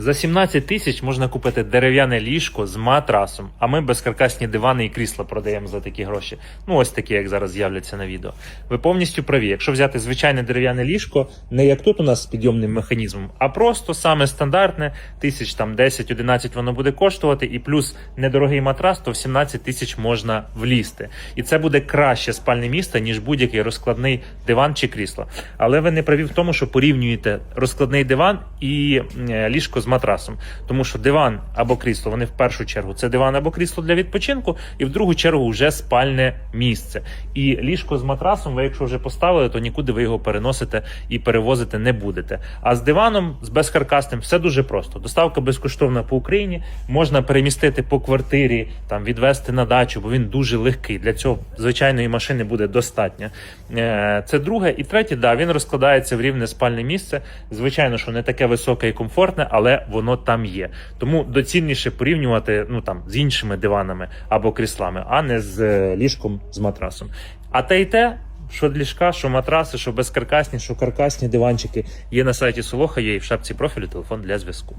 За 17 тисяч можна купити дерев'яне ліжко з матрасом, а ми безкаркасні дивани і крісла продаємо за такі гроші. Ну, ось такі, як зараз з'являться на відео. Ви повністю праві. Якщо взяти звичайне дерев'яне ліжко, не як тут у нас з підйомним механізмом, а просто саме стандартне, тисяч там 10-11 воно буде коштувати, і плюс недорогий матрас, то в 17 тисяч можна влізти. І це буде краще спальне місце, ніж будь-який розкладний диван чи крісло. Але ви не праві в тому, що порівнюєте розкладний диван і е, ліжко з матрасом. Тому що диван або крісло, вони в першу чергу це диван або крісло для відпочинку, і в другу чергу вже спальне місце. І ліжко з матрасом, ви якщо вже поставили, то нікуди ви його переносите і перевозити не будете. А з диваном, з безкаркасним, все дуже просто. Доставка безкоштовна по Україні. Можна перемістити по квартирі, там відвести на дачу, бо він дуже легкий. Для цього звичайної машини буде достатньо. Е, Це друге. І третє, да, він розкладається в рівне спальне місце. Звичайно, що не таке високе і комфортне, але воно там є. Тому доцільніше порівнювати ну там з іншими диванами або кріслами, а не з е, ліжком з матрасом. А те й те. Що ліжка, що матраси, що безкаркасні, що каркасні диванчики є на сайті Солоха, є і в шапці профілю телефон для зв'язку.